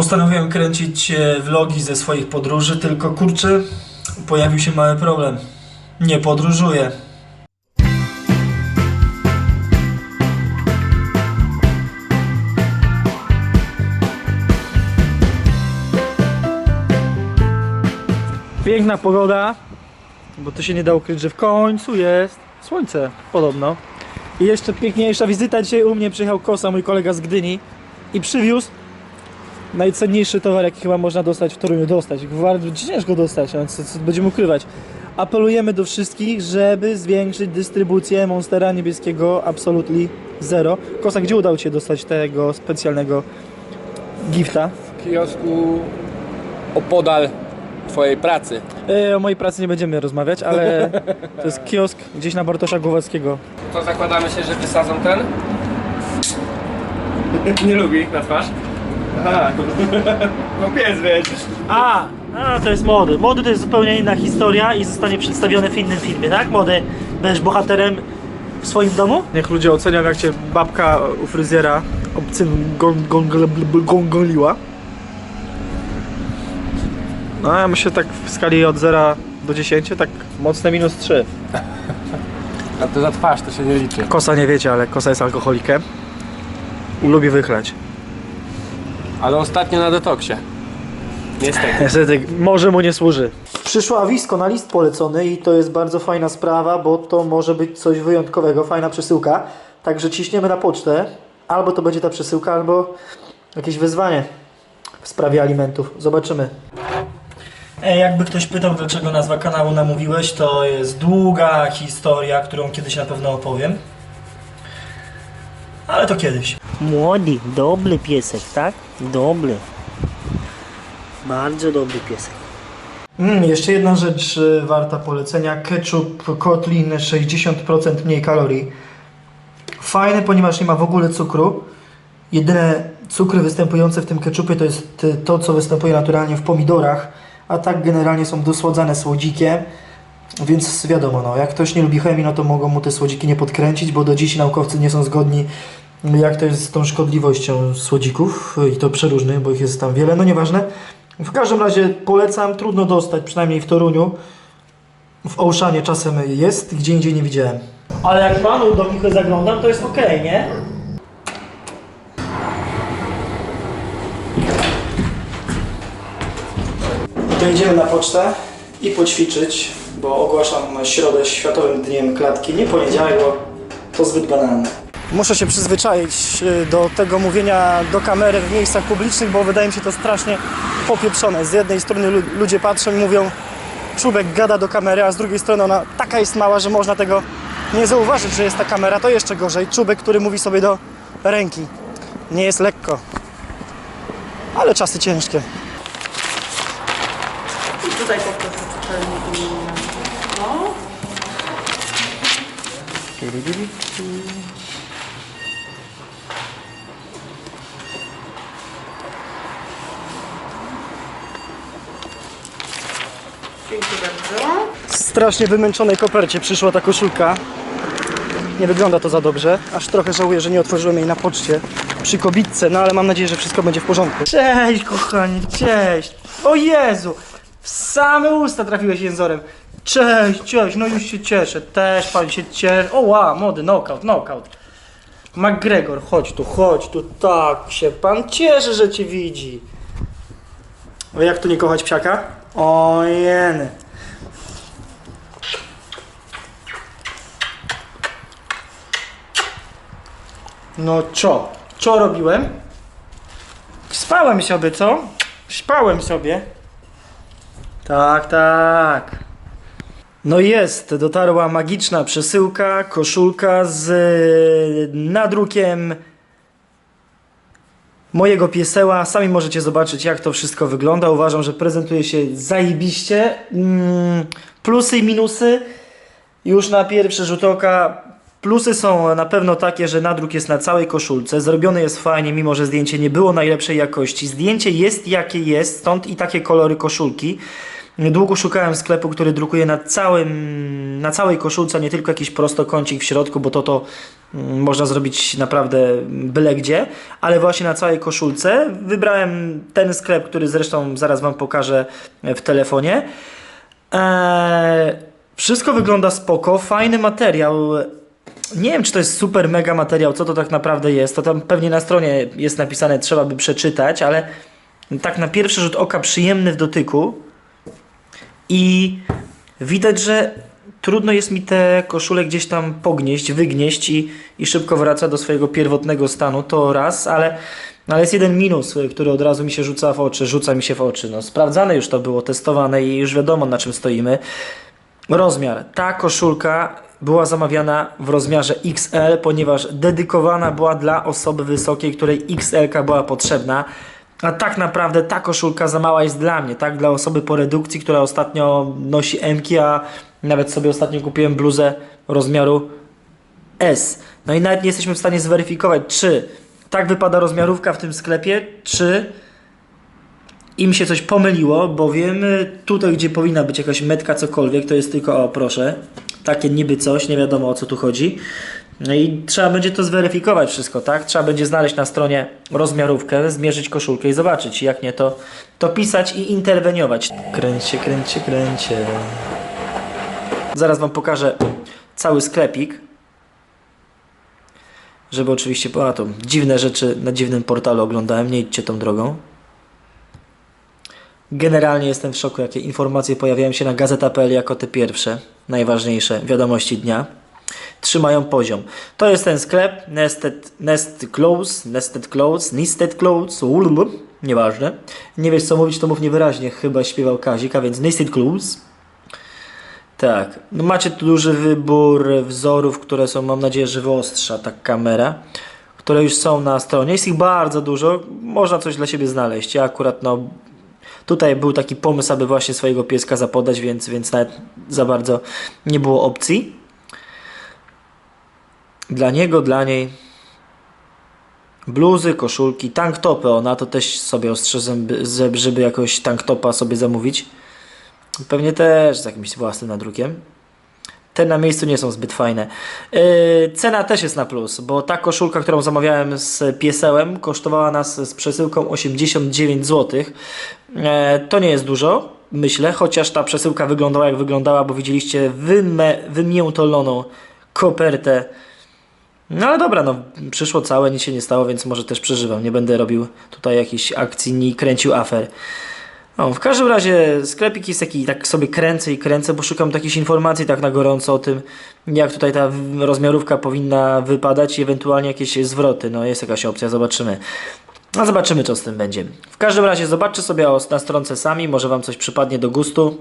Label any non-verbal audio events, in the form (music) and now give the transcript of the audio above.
Postanowiłem kręcić e, vlogi ze swoich podróży, tylko kurczę, pojawił się mały problem. Nie podróżuję. Piękna pogoda, bo to się nie da ukryć, że w końcu jest słońce, podobno. I jeszcze piękniejsza wizyta dzisiaj u mnie. Przyjechał Kosa, mój kolega z Gdyni i przywiózł najcenniejszy towar, jaki chyba można dostać w Toruniu. Dostać, bardzo ciężko dostać, ale co, co będziemy ukrywać. Apelujemy do wszystkich, żeby zwiększyć dystrybucję Monstera Niebieskiego Absolutely Zero. Kosa, gdzie udało Ci się dostać tego specjalnego gifta? w kiosku opodal twojej pracy. E, o mojej pracy nie będziemy rozmawiać, ale (laughs) to jest kiosk gdzieś na Bartosza Głowackiego. To zakładamy się, że wysadzą ten? (laughs) Nie lubi na twarz. Aha, no pies wiesz. A, a, to jest mody. Mody to jest zupełnie inna historia i zostanie przedstawione w innym filmie, tak? Mody, będziesz bohaterem w swoim domu? Niech ludzie ocenią, jak cię babka u fryzjera obcym gon- gon- gongoliła. No ja myślę tak w skali od 0 do 10, tak mocne minus 3. A to za twarz, to się nie liczy. Kosa nie wiecie, ale Kosa jest alkoholikiem. Lubi wychlać. Ale ostatnio na detoksie. Niestety. (laughs) Niestety, może mu nie służy. Przyszło awisko na list polecony i to jest bardzo fajna sprawa, bo to może być coś wyjątkowego, fajna przesyłka. Także ciśniemy na pocztę. Albo to będzie ta przesyłka, albo jakieś wyzwanie w sprawie alimentów. Zobaczymy. E, Jakby ktoś pytał, dlaczego nazwa kanału namówiłeś, to jest długa historia, którą kiedyś na pewno opowiem. Ale to kiedyś. Młody, dobry piesek, tak? Dobry. Bardzo dobry piesek. Mm, jeszcze jedna rzecz y, warta polecenia. Ketchup Kotlin 60% mniej kalorii. Fajny, ponieważ nie ma w ogóle cukru. Jedyne cukry występujące w tym ketchupie to jest to, co występuje naturalnie w pomidorach, a tak generalnie są dosładzane słodzikiem. Więc wiadomo, no, jak ktoś nie lubi chemii, no to mogą mu te słodziki nie podkręcić, bo do dziś naukowcy nie są zgodni, jak to jest z tą szkodliwością słodzików i to przeróżnych, bo ich jest tam wiele, no nieważne. W każdym razie polecam, trudno dostać, przynajmniej w Toruniu. W Oceanie czasem jest, gdzie indziej nie widziałem. Ale jak panu do nich zaglądam, to jest okej, nie? To idziemy na pocztę i poćwiczyć, bo ogłaszam środę Światowym Dniem Klatki, nie poniedziałek, bo to zbyt banalne. Muszę się przyzwyczaić y, do tego mówienia do kamery w miejscach publicznych, bo wydaje mi się to strasznie popieprzone. Z jednej strony lu- ludzie patrzą i mówią, czubek gada do kamery, a z drugiej strony ona taka jest mała, że można tego nie zauważyć, że jest ta kamera. To jeszcze gorzej. Czubek, który mówi sobie do ręki. Nie jest lekko. Ale czasy ciężkie. I tutaj czytelnik imienia. No. Dziękuję bardzo. strasznie wymęczonej kopercie przyszła ta koszulka. Nie wygląda to za dobrze. Aż trochę żałuję, że nie otworzyłem jej na poczcie przy kobitce, no ale mam nadzieję, że wszystko będzie w porządku. Cześć, kochanie, cześć. O Jezu, w same usta trafiłeś jęzorem. Cześć, cześć, no już się cieszę. Też pan się cieszy. O wow, młody, knockout, knockout. McGregor, chodź tu, chodź tu, tak się pan cieszy, że cię widzi. O jak tu nie kochać psiaka? O jeny. No co? Co robiłem? Spałem sobie, co? Spałem sobie. Tak, tak. No jest, dotarła magiczna przesyłka, koszulka z y, nadrukiem mojego pieseła. Sami możecie zobaczyć, jak to wszystko wygląda. Uważam, że prezentuje się zajebiście. Mm, plusy i minusy. Już na pierwszy rzut oka plusy są na pewno takie, że nadruk jest na całej koszulce. Zrobiony jest fajnie, mimo że zdjęcie nie było najlepszej jakości. Zdjęcie jest jakie jest, stąd i takie kolory koszulki. Długo szukałem sklepu, który drukuje na całym, na całej koszulce, nie tylko jakiś prostokącik w środku, bo to to mm, można zrobić naprawdę byle gdzie, ale właśnie na całej koszulce. Wybrałem ten sklep, który zresztą zaraz Wam pokażę w telefonie. Eee, wszystko wygląda spoko, fajny materiał. Nie wiem, czy to jest super mega materiał, co to tak naprawdę jest. To tam pewnie na stronie jest napisane, trzeba by przeczytać, ale tak na pierwszy rzut oka przyjemny w dotyku. I widać, że trudno jest mi te koszule gdzieś tam pognieść, wygnieść i, i szybko wraca do swojego pierwotnego stanu. To raz, ale, ale jest jeden minus, y, który od razu mi się rzuca w oczy, rzuca mi się w oczy. No, sprawdzane już to było, testowane i już wiadomo na czym stoimy. Rozmiar. Ta koszulka była zamawiana w rozmiarze XL, ponieważ dedykowana była dla osoby wysokiej, której XL była potrzebna. A tak naprawdę ta koszulka za mała jest dla mnie, tak? Dla osoby po redukcji, która ostatnio nosi M, a nawet sobie ostatnio kupiłem bluzę rozmiaru S. No i nawet nie jesteśmy w stanie zweryfikować, czy tak wypada rozmiarówka w tym sklepie, czy im się coś pomyliło, bowiem tutaj, gdzie powinna być jakaś metka, cokolwiek, to jest tylko, o proszę, takie niby coś, nie wiadomo o co tu chodzi. No i trzeba będzie to zweryfikować wszystko, tak? Trzeba będzie znaleźć na stronie rozmiarówkę, zmierzyć koszulkę i zobaczyć. Jak nie, to, to pisać i interweniować. Kręcie, kręcie, kręcie. Zaraz Wam pokażę cały sklepik. Żeby oczywiście, a to dziwne rzeczy na dziwnym portalu oglądałem, nie idźcie tą drogą. Generalnie jestem w szoku, jakie informacje pojawiają się na gazeta.pl jako te pierwsze, najważniejsze wiadomości dnia. Trzymają poziom. To jest ten sklep Nested, Nest Clothes, Nested Clothes, Nested Clothes, ululul, nieważne. Nie wiesz co mówić, to mów niewyraźnie, chyba śpiewał Kazik, a więc Nested Clothes. Tak, no macie tu duży wybór wzorów, które są, mam nadzieję, że wyostrza ta kamera, które już są na stronie. Jest ich bardzo dużo, można coś dla siebie znaleźć. Ja akurat, no, tutaj był taki pomysł, aby właśnie swojego pieska zapodać, więc, więc nawet za bardzo nie było opcji. Dla niego, dla niej. Bluzy, koszulki, tanktopy, ona to też sobie ostrzeżę, żeby- żeby jakoś tanktopa sobie zamówić. Pewnie też z jakimś własnym nadrukiem. Te na miejscu nie są zbyt fajne. Yy, cena też jest na plus, bo ta koszulka, którą zamawiałem z piesełem, kosztowała nas z przesyłką 89 zł. E, to nie jest dużo, myślę, chociaż ta przesyłka wyglądała jak wyglądała, bo widzieliście wymiętoloną kopertę. No ale dobra, no przyszło całe, nic się nie stało, więc może też przeżywam. Nie będę robił tutaj jakichś akcji, ni kręcił afer. No, w każdym razie sklepik jest taki, tak sobie kręcę i kręcę, bo szukam jakichś informacji tak na gorąco o tym, jak tutaj ta rozmiarówka powinna wypadać i ewentualnie jakieś zwroty. No jest jakaś opcja, zobaczymy. No zobaczymy co z tym będzie. W każdym razie zobaczcie sobie na stronce sami, może Wam coś przypadnie do gustu.